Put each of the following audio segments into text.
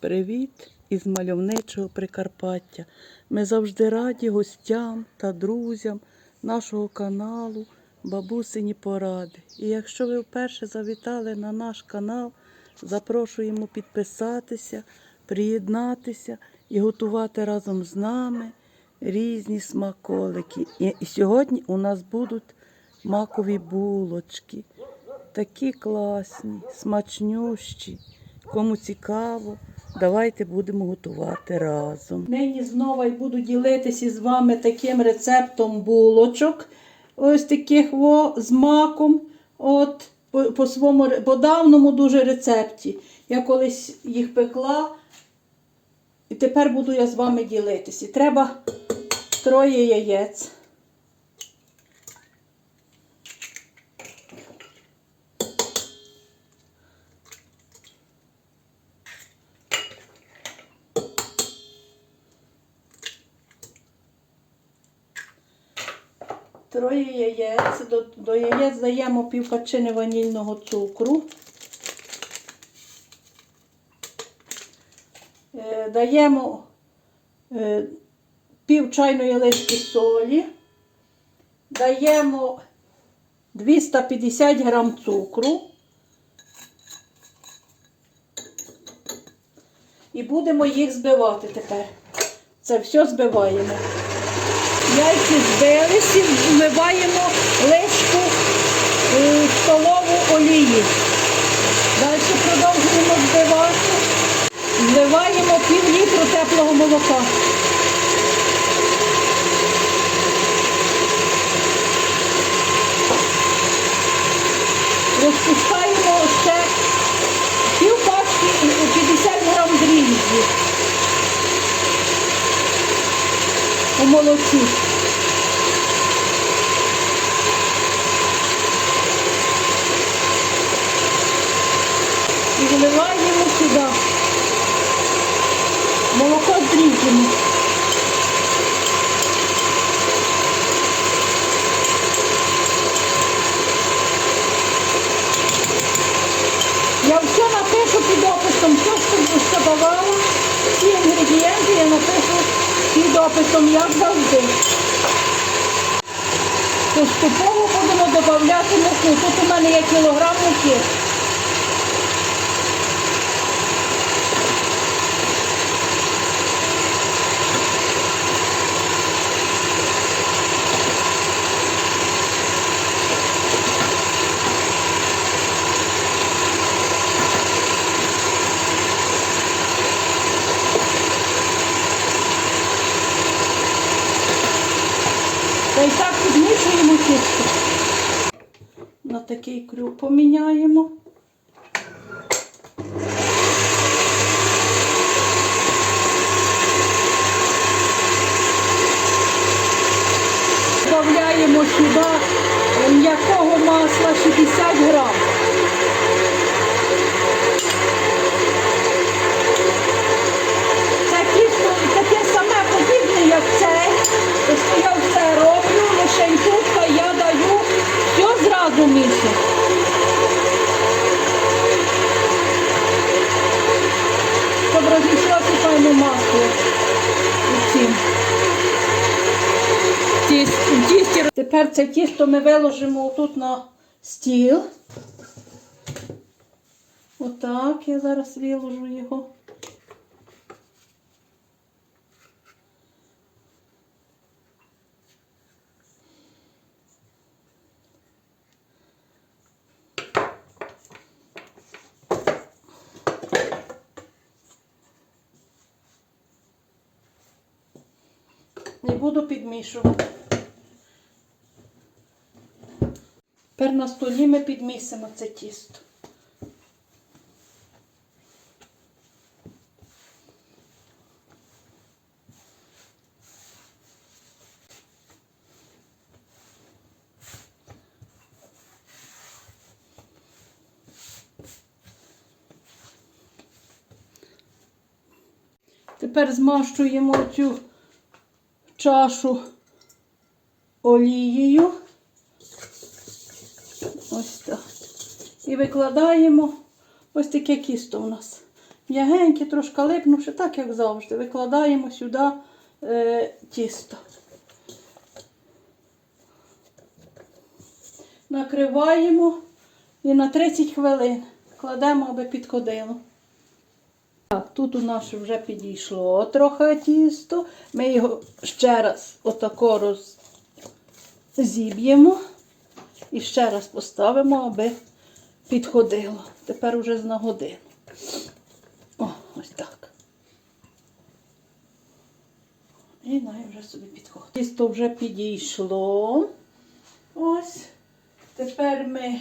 Привіт із мальовничого Прикарпаття. Ми завжди раді гостям та друзям нашого каналу Бабусині Поради. І якщо ви вперше завітали на наш канал, запрошуємо підписатися, приєднатися і готувати разом з нами різні смаколики. І сьогодні у нас будуть макові булочки. Такі класні, смачнющі. Кому цікаво, давайте будемо готувати разом. Нині знову й буду ділитися з вами таким рецептом булочок. Ось таких во, з маком. От, по, по своєму по давному дуже рецепті. Я колись їх пекла, і тепер буду я з вами ділитися. Треба троє яєць. Троє яєць. До, до яєць даємо пів качини ванільного цукру. Е, даємо е, пів чайної ложки солі. Даємо 250 грам цукру. І будемо їх збивати тепер. Це все збиваємо. Яйці збилися, вмиваємо лишку в столову олії. Далі продовжуємо збивати. вливаємо пів літру теплого молока. Розпускаємо ще пів пачки і 50 грам дріжджі у молоці. І вливаємо сюди молоко з дріжджами. Я все напишу під описом, все, що що давала, всі інгредієнти я напишу під як завжди. Поступово будемо додавати муку. Тут у мене є кілограм муки. Та й так підмішуємо тісто. На такий крюк поміняємо. Тепер це тісто ми виложимо тут на стіл. Отак я зараз виложу його. І буду підмішувати. Тепер на столі ми підмісимо це тісто. Тепер змащуємо цю чашу олією. Ось так. І викладаємо ось таке кісто у нас. М'ягенькі, трошки липнувши, так як завжди. Викладаємо сюди е, тісто. Накриваємо і на 30 хвилин кладемо, аби підходило. Так, тут у нас вже підійшло трохи тісто. Ми його ще раз отако роззіб'ємо і ще раз поставимо, аби підходило. Тепер уже з на годину. О, ось так. І най вже собі підходить. Тісто вже підійшло. Ось. Тепер ми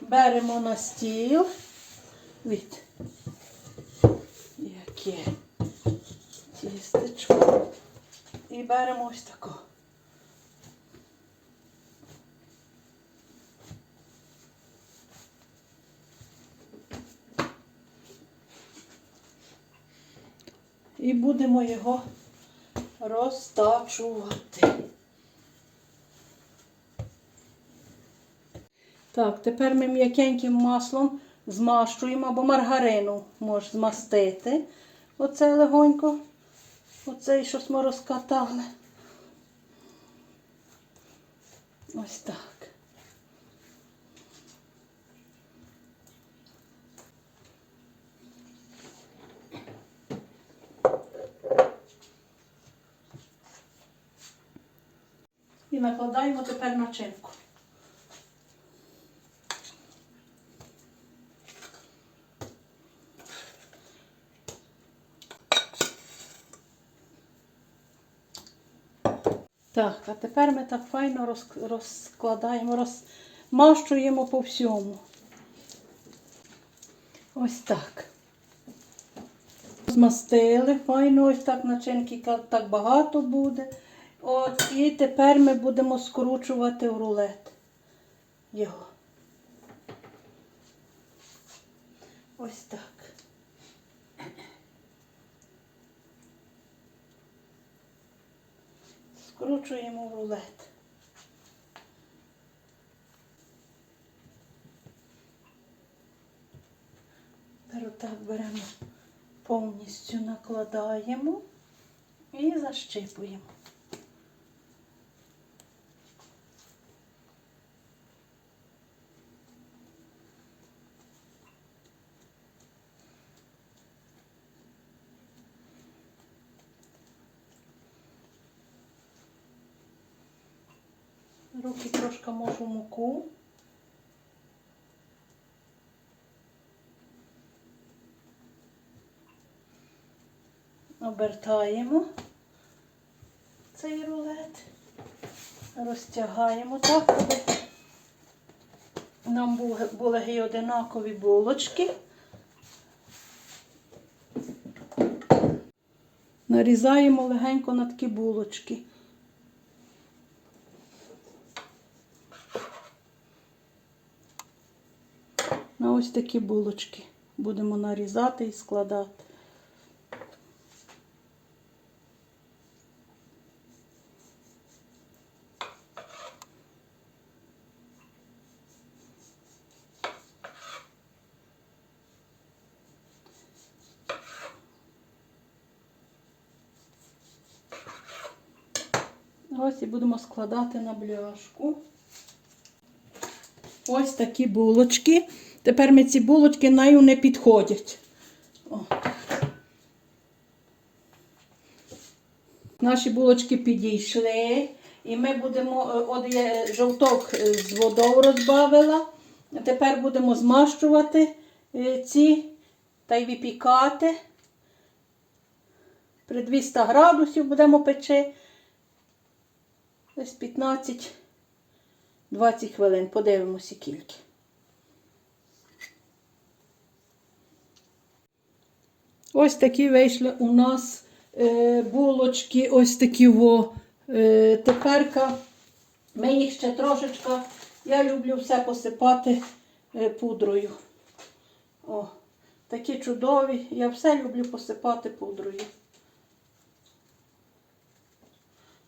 беремо на стіл. Від яке тістечко. І беремо ось тако. І будемо його розтачувати. Так, тепер ми м'якеньким маслом змащуємо або маргарину можеш змастити. Оце легонько. Оцей, що ми розкатали. Ось так. І тепер начинку. Так, а тепер ми так файно розкладаємо, розмащуємо по всьому. Ось так. Змастили файно, ось так начинки так багато буде. От, і тепер ми будемо скручувати в рулет його. Ось так. Скручуємо в рулет. Отак беремо, повністю накладаємо і защипуємо. Руки трошки можу муку. Обертаємо цей рулет, розтягаємо так, аби нам були одинакові булочки. Нарізаємо легенько на такі булочки. Ось такі булочки будемо нарізати і складати. Ось і будемо складати на бляшку. Ось такі булочки. Тепер ми ці булочки нею не підходять. Наші булочки підійшли. І ми будемо, е, от я жовток е, з водою розбавила. Тепер будемо змащувати е, ці та й випікати. При 200 градусів будемо печи. Десь 15 20 хвилин, подивимося кільки. Ось такі вийшли у нас е, булочки, ось такі во. Е, теперка ми їх ще трошечка, я люблю все посипати е, пудрою. О, такі чудові. Я все люблю посипати пудрою.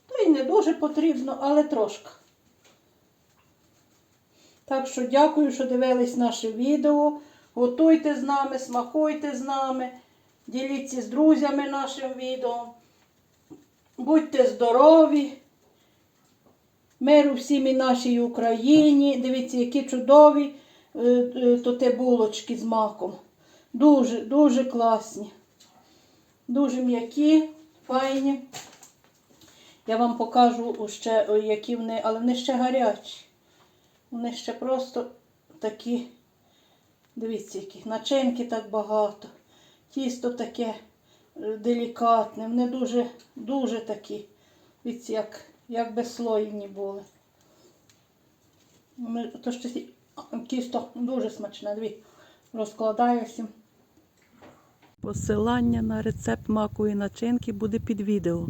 То й не дуже потрібно, але трошки. Так що дякую, що дивились наше відео. Готуйте з нами, смакуйте з нами, діліться з друзями нашим відео. Будьте здорові. Миру всім і нашій Україні. Дивіться, які чудові е, е, то те булочки з маком. Дуже, дуже класні. Дуже м'які, файні. Я вам покажу ще, які вони, але вони ще гарячі. Вони ще просто такі, дивіться, які начинки так багато. Тісто таке делікатне. Вони дуже, дуже такі. Як, як безслойні були. Ми, то що тісто дуже смачне. Дивіться, розкладаюся. Посилання на рецепт макової начинки буде під відео.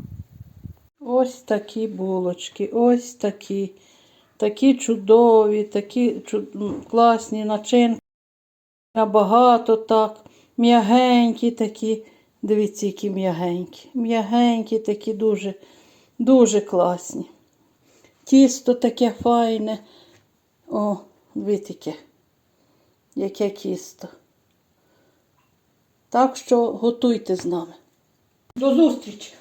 Ось такі булочки, ось такі. Такі чудові, такі чу- м, класні начинки. Набагато так. М'ягенькі такі. Дивіться, які м'ягенькі. М'ягенькі такі дуже, дуже класні. Тісто таке файне. О, дивіться, яке. Тісто. Так що готуйте з нами. До зустрічі!